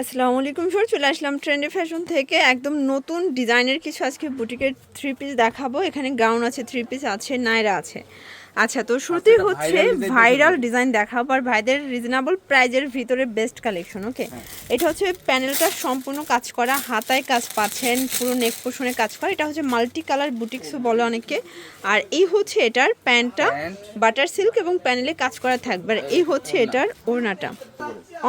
আসসালামু আলাইকুম স্যার চলে আসলাম ট্রেন্ডি ফ্যাশন থেকে। একদম নতুন ডিজাইনের কিছু আজকে বুটিকের থ্রি পিস দেখাবো। এখানে গাউন আছে থ্রি পিস আছে নাইরা আছে। আচ্ছা তো শুরুতেই এটা হচ্ছে ভাইরাল ডিজাইন দেখাবো। আর ভাইদের রিজনেবল প্রাইজের ভিতরে বেস্ট কালেকশন ওকে। এটা হচ্ছে প্যানেলটা সম্পূর্ণ কাজ করা হাতায় কাজ পাচ্ছেন পুরো নেক পোষণে কাজ করা। এটা হচ্ছে মাল্টি কালার বুটিক্সও বলে অনেকে আর এই হচ্ছে এটার প্যান্টটা বাটার সিল্ক এবং প্যানেলে কাজ করা থাকবে। আর এই হচ্ছে এটার ওড়নাটা।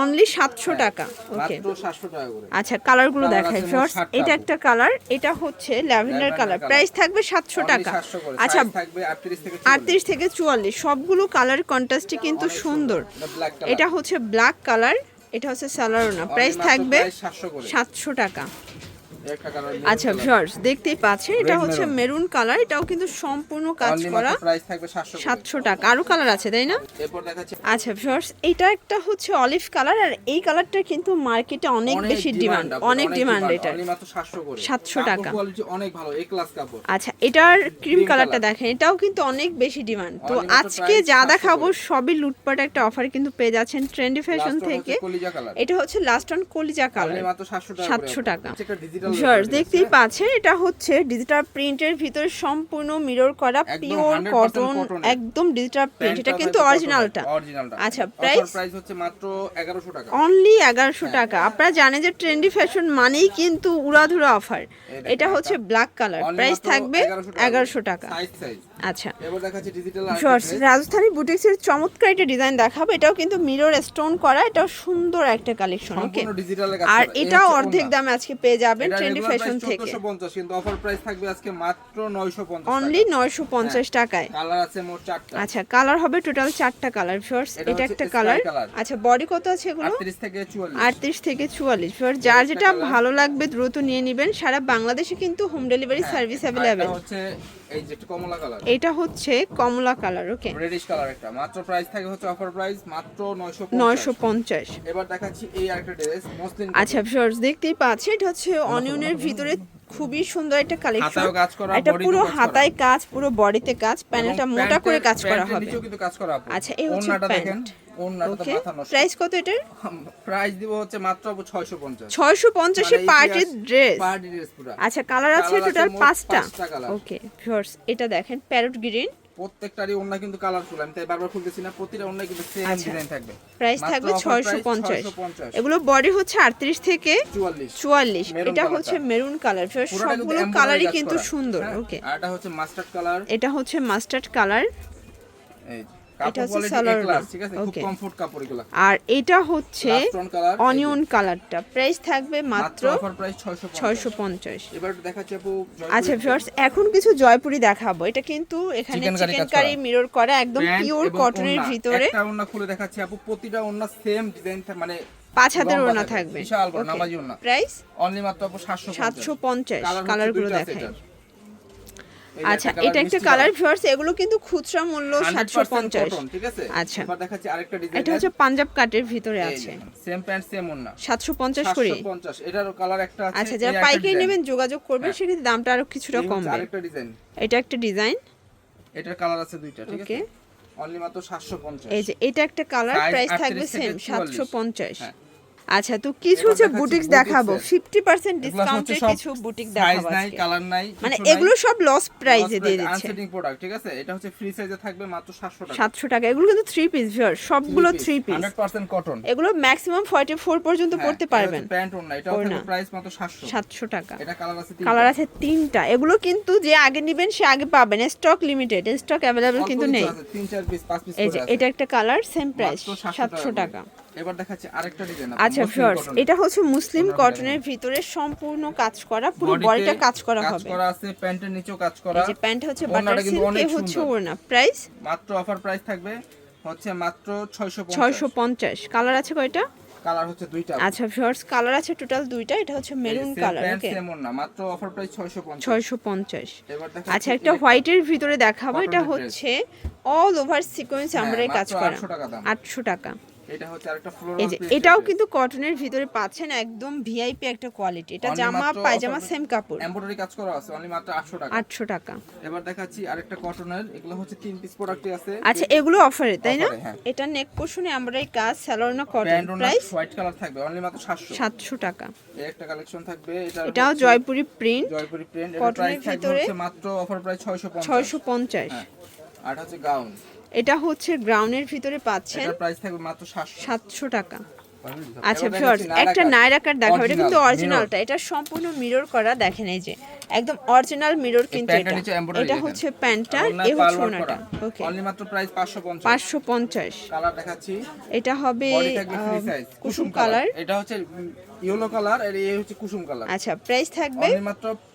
অনলি সাতশো টাকা ওকে মাত্র সাতশো টাকা করে। আচ্ছা কালারগুলো দেখায় দেখাই ফিওর্স এটা একটা কালার এটা হচ্ছে ল্যাভেন্ডার কালার প্রাইস থাকবে সাতশো টাকা। আচ্ছা Size থাকবে 38 থেকে আটত্রিশ থেকে চুয়াল্লিশ সবগুলো কালার কন্ট্রাস্টই কিন্তু সুন্দর। এটা হচ্ছে ব্ল্যাক কালার এটা হচ্ছে স্যালারোনা প্রাইস থাকবে price 700 করে। সাতশো টাকা। আচ্ছা ভিউয়ার্স দেখতেই পাচ্ছেন এটা হচ্ছে মেরুন কালার এটাও কিন্তু সম্পূর্ণ কাজ করা। প্রাইস থাকবে 700 সাতশো টাকা। আরও কালার আছে তাই না? এরপর দেখাচ্ছি আচ্ছা ভিউয়ার্স এটা একটা হচ্ছে অলিভ কালার আর এই কালারটা কিন্তু মার্কেটে অনেক বেশি ডিমান্ড অনেক ডিমান্ড এটা। only মাত্র 700 করে টাকা। কোয়ালিটি অনেক ভালো এ ক্লাস কাপড়। আচ্ছা এটার ক্রিম কালারটা দেখেন এটাও কিন্তু অনেক বেশি ডিমান্ড তো আজকে যা 700 দেখাবো সবই লুটপাট একটা অফার কিন্তু পেয়ে যাচ্ছেন ট্রেন্ডি ফ্যাশন থেকে। এটা হচ্ছে লাস্ট অন কলিজা কালার 700 টাকা করে 700 টাকা হচ্ছে একটা ডিজিটাল ভিউয়ার্স দেখতেই পাচ্ছেন এটা হচ্ছে ডিজিটাল প্রিন্টের ভিতরে সম্পূর্ণ মিরর করা পিওর কটন একদম ডিজিটাল প্রিন্ট এটা কিন্তু অরিজিনালটা আচ্ছা, price? প্রাইস হচ্ছে মাত্র 1100 টাকা। অনলি এগারোশো টাকা। আপনারা জানেন যে ট্রেন্ডি ফ্যাশন মানেই কিন্তু উড়াধুরা অফার এটা হচ্ছে ব্ল্যাক কালার প্রাইস থাকবে 1100 এগারোশো টাকা। আচ্ছা। শর্টস রাজস্থানী বুটিক্সের চমৎকার একটা ডিজাইন দেখাবো। এটাও কিন্তু মিরর স্টোন করা এটাও সুন্দর একটা কালেকশন ওকে আর। এটাও অর্ধেক দামে আজকে পেয়ে যাবেন। ট্রেন্ডি ফ্যাশন থেকে। 1450 কিন্তু অফার প্রাইস থাকবে আজকে মাত্র 950 অনলি নয়শো পঞ্চাশ টাকায়। কালার আছে মোট চারটা। আচ্ছা কালার হবে টোটাল চারটা কালার এটা একটা কালার আচ্ছা বডি কত আছে এগুলো? 38 থেকে 44 আটত্রিশ থেকে চুয়াল্লিশ। এবার যার যেটা ভালো লাগবে দ্রুত নিয়ে নিবেন। সারা বাংলাদেশে কিন্তু হোম ডেলিভারি সার্ভিস হচ্ছে এই যে একটা কমলা কালার এটা হচ্ছে কমলা কালার ওকে রেডিশ কালার একটা। মাত্র প্রাইস থাকে হচ্ছে অফার প্রাইস মাত্র 950 নয়শো পঞ্চাশ। এবার দেখাচ্ছি এই আরেকটা ড্রেস মসলিন আচ্ছা ভিউয়ার্স দেখতেই পাচ্ছেন এটা হচ্ছে অনিয়নের ভিতরে খুবই সুন্দর একটা কালেকশন এটা পুরো হাতায় কাজ পুরো বডিতে কাজ প্যানেলটা মোটা করে কাজ করা হবে। আচ্ছা, এই হচ্ছে প্যান্ট। ওকে প্রাইস কত এটার? প্রাইস দিব হচ্ছে মাত্র আপু 650 ছয়শো পঞ্চাশে মানে পার্টির ড্রেস পার্টি ড্রেস পুরো। আচ্ছা কালার আছে টোটাল পাঁচটা? ওকে ভিউয়ার্স এটা দেখেন প্যারট গ্রিন প্রত্যেকটারই ওন্না কিন্তু কালারফুল আমি তাই বারবার খুলতেছি না প্রতিটা ওন্না কিন্তু সেম আচ্ছা। ডিজাইন থাকবে। প্রাইস থাকবে ছয়শো পঞ্চাশ। 650 এগুলো বডি হচ্ছে আটত্রিশ থেকে 44 চুয়াল্লিশ। Maroon এটা হচ্ছে মেরুন কালার সবগুলো কালারই কিন্তু সুন্দর হ্যাঁ, ওকে আর এটা হচ্ছে মাস্টার্ড কালার এটা হচ্ছে মাস্টার্ড কালার এই এটা হচ্ছে সালোয়ার এ ঠিক আছে? খুব কমফোর্ট কাপড় এগুলো। আর এটা হচ্ছে। অনিয়ন কালারটা প্রাইস থাকবে মাত্র মাত্র অফার প্রাইস 650 ছয়শো পঞ্চাশ। এবার দেখাচ্ছি আপু আচ্ছা ভিউয়ার্স এখন কিছু জয়পুরি দেখাবো। এটা কিন্তু এখানে চিকেন কারি মিরর করা একদম পিওর কটনের ভিতরে। একটা ওড়না খুলে দেখাচ্ছি আপু। প্রতিটা ওড়না সেম ডিজাইন মানে পাঁচ হাতের লম্বা ওড়না থাকবে। বিশাল নামাজি ওড়না। প্রাইস অনলি মাত্র আপু 750 সাতশো পঞ্চাশ। Colour হচ্ছে কালারগুলো দুইটা আছে দেখাই। আচ্ছা এটা একটা কালার ভিউয়ার্স এগুলো কিন্তু খুচরা মূল্য 100% সাতশো পঞ্চাশ। cotton, ঠিক আছে? আচ্ছা। এবার দেখাচ্ছি আরেকটা ডিজাইন এটা হচ্ছে পাঞ্জাব কাটের ভিতরে আছে। সেম প্যান্ট সেম সাতশো পঞ্চাশ করে। 750 এটার কালার একটা আছে। আচ্ছা যারা পাইকারি নেবেন যোগাযোগ করবেন হ্যাঁ। সেক্ষেত্রে দামটা আরও কিছুটা কমবে। আরেকটা ডিজাইন এটা একটা ডিজাইন এটার কালার আছে দুইটা ঠিক আছে? অনলি মাত্র 750 এই যে এটা একটা কালার প্রাইস 38 থাকবে থেকে সেম 44 সাতশো পঞ্চাশ। হ্যাঁ। আচ্ছা তো কিছু হচ্ছে দেখাচ্ছি বুটিক্স দেখাবো set। ফিফটি পার্সেন্ট এগুলো হচ্ছে ডিসকাউন্টের সব কিছু বুটিক সাইজ দেখাবো নাই কালার নাই মানে এগুলো সব লস প্রাইসে দিয়ে দিচ্ছে। আনসেটিং প্রোডাক্ট ঠিক আছে? এটা হচ্ছে ফ্রি সাইজে থাকবে মাত্র 700 টাকা। সাতশো টাকা এগুলো কিন্তু থ্রি পিস ভিউয়ার সবগুলো থ্রি পিস 100% কটন এগুলো ম্যাক্সিমাম ফর্টি ফোর পর্যন্ত হ্যাঁ, পড়তে পারবেন। প্যান্ট ওড়না ওড়না। থাকবে প্রাইস মাত্র 700 সাতশো টাকা। এটা কালার আছে তিনটা। কালার আছে তিনটা। এগুলো কিন্তু যে আগে নেবেন সে আগে পাবেন। স্টক লিমিটেড স্টক অল্প কিন্তু নেই। তিন চার পিস পাঁচ পিস এই যে এটা একটা কালার সেম প্রাইস 700 সাতশো টাকা। এবার দেখাচ্ছি আরেকটা ডিজাইন আচ্ছা ভিউয়ার্স এটা হচ্ছে মুসলিম কটনের ভিতরে সম্পূর্ণ কাজ করা পুরো বডিটা কাজ করা হবে। করা আছে প্যান্টের নিচেও কাজ করা। এই যে প্যান্ট হচ্ছে বাটার সিল্ক হচ্ছে। ওড়না। প্রাইস মাত্র অফার প্রাইস থাকবে হচ্ছে মাত্র 650 ছয়শো পঞ্চাশ। কালার আছে কয়টা? কালার হচ্ছে দুইটা। আচ্ছা ভিউয়ার্স কালার আছে টোটাল দুইটা এটা হচ্ছে মেরুন কালার ওকে সেম ওড়না মাত্র অফার প্রাইস 650 ছয়শো পঞ্চাশ। এবার দেখাচ্ছি আচ্ছা একটা হোয়াইটের ভিতরে দেখাবো এটা হচ্ছে অল ওভার সিকোয়েন্স আমরাই কাজ করা। 800 টাকা দাম। আটশো টাকা। এটা হচ্ছে আরেকটা ফ্লোরাল এই যে এটাও কিন্তু কটনের ভিতরে পাচ্ছেন একদম ভিআইপি একটা কোয়ালিটি এটা জামা পায়জামা সেম কাপড়। এমব্রয়ডারি কাজ করা আছে অনলি মাত্র 800 টাকা। আটশো টাকা। এবার দেখাচ্ছি আরেকটা কটনের এগুলো হচ্ছে তিন পিস প্রোডাক্টই আছে। আচ্ছা এগুলো অফারে তাই না? হ্যাঁ। এটা নেক পোর্শনে এই কাজ স্যালোনা কটন প্রাইস হোয়াইট কালার থাকবে অনলি মাত্র 700 সাতশো টাকা। এই একটা কালেকশন থাকবে এটা এটাও জয়পুরি প্রিন্ট জয়পুরি প্রিন্ট এর প্রাইস থাকবে মাত্র অফার প্রাইস 650 ছয়শো পঞ্চাশ। হ্যাঁ। আর হচ্ছে গাউন এটা হচ্ছে গ্রাউন্ডের ভিতরে পাচ্ছেন প্রাইস থাকবে মাত্র 700 সাতশো টাকা। আচ্ছা ভিউয়ার্স একটা কাট। নায়রা কাট দেখাবো এটা কিন্তু অরিজিনালটা এটা সম্পূর্ণ মিরর করা দেখেন এই যে একদম অরিজিনাল মিরর কিন্তু এটা। এটা হচ্ছে প্যান্টটা এ হচ্ছে ওনাটা। ওকে অনলি মাত্র প্রাইস 550 পাঁচশো পঞ্চাশ। কালার দেখাচ্ছি। এটা হবে কুসুম কালার এটা হচ্ছে ইয়েলো কালার আর এই হচ্ছে কুসুম কালার আচ্ছা প্রাইস থাকবে অনলি মাত্র 550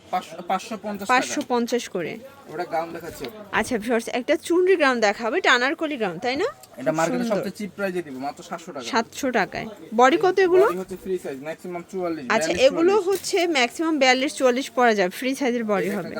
পাঁচশো পঞ্চাশ করে। ওটা গাউন দেখাচ্ছি। আচ্ছা ভিউয়ার্স একটা চুনরি গ্রাউন্ড দেখাবো এটা আনারকলি গ্রাউন্ড তাই না? এটা মার্কেটে সবচেয়ে চিপ দিব মাত্র 700 টাকা। সাতশো টাকায়। বডি কত এগুলো? হচ্ছে ফ্রি সাইজ ম্যাক্সিমাম 44 আচ্ছা এগুলো হচ্ছে ম্যাক্সিমাম বিয়াল্লিশ চুয়াল্লিশ পরা যাবে ফ্রি সাইজের বডি হবে।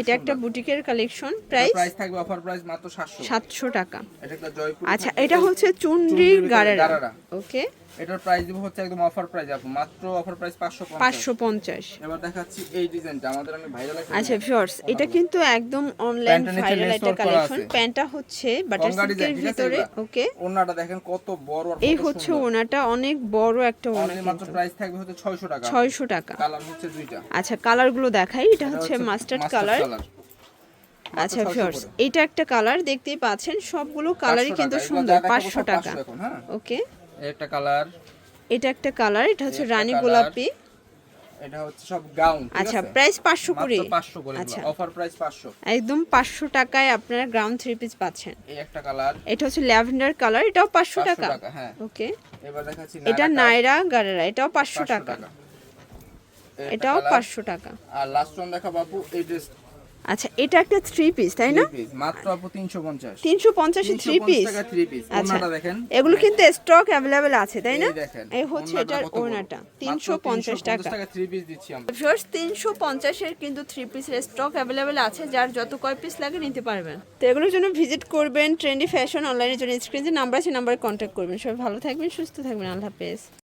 এটা একটা বুটিকের কালেকশন প্রাইস প্রাইস থাকবে অফার প্রাইস মাত্র 700 সাতশো টাকা। এটা একটা জয়পুর আচ্ছা এটা হচ্ছে চুনরি গারারা। ওকে এটার প্রাইস দিব হচ্ছে একদম অফার প্রাইস আপু মাত্র অফার প্রাইস 550 পাঁচশো পঞ্চাশ। এবার দেখাচ্ছি এই ডিজাইনটা আমাদের অনেক ভাইরাল একটা আচ্ছা ভিউয়ার্স এটা কিন্তু একদম অনলাইন ভাইরাল একটা কালেকশন প্যান্টটা হচ্ছে বাটার সিল্কের ভিতরে ওকে ওড়নাটা দেখেন কত বড় আর এই হচ্ছে ওনাটা অনেক বড় একটা ওনা মাত্র প্রাইস থাকবে হচ্ছে 600 টাকা। ছয়শো টাকা। কালার হচ্ছে দুইটা। আচ্ছা কালারগুলো দেখাই এটা হচ্ছে মাস্টার্ড কালার আচ্ছা ভিউয়ার্স এটা একটা কালার দেখতেই পাচ্ছেন সবগুলো কালারই কিন্তু সুন্দর পাঁচশো টাকা। ওকে একটা কালার। এটা একটা কালার এটা হচ্ছে রানী গোলাপি। এটা হচ্ছে সব গাউন আচ্ছা প্রাইস পাঁচশো করে মাত্র 500 করে আচ্ছা। অফার প্রাইস 500 একদম পাঁচশো টাকায় আপনারা গ্রাউন্ড থ্রি পিস পাচ্ছেন। এই একটা কালার। এটা হচ্ছে ল্যাভেন্ডার কালার এটাও পাঁচশো 500 টাকা। টাকা হ্যাঁ। ওকে এবার দেখাচ্ছি এটা নায়রা নাইরা গারেরা এটাও পাঁচশো কাট, টাকা। 500 এই একটা এটাও colour। পাঁচশো টাকা। আর লাস্ট ওয়ান দেখা বাবু এই ড্রেস আচ্ছা এটা একটা থ্রি পিস তাই না? মাত্র আপু 350 তিনশো পঞ্চাশে থ্রি 350 পিস থ্রি পিস আচ্ছা ওনাটা দেখেন। এগুলো কিন্তু স্টক অ্যাভেলেবেল আছে তাই না? এই হচ্ছে এটার ওনাটা তিনশো পঞ্চাশ টাকা। থ্রি পিস দিচ্ছি আমরা। তিনশো পঞ্চাশের কিন্তু থ্রি পিসের স্টক অ্যাভেলেবেল আছে যার যত কয় পিস লাগে নিতে পারবেন। তো এগুলোর জন্য ভিজিট করবেন ট্রেন্ডি ফ্যাশন অনলাইনের জন্য স্ক্রিনে যে নাম্বার আছে নাম্বারে কন্ট্যাক্ট করবেন। সবাই ভালো থাকবেন সুস্থ থাকবেন আল্লাহ হাফেজ।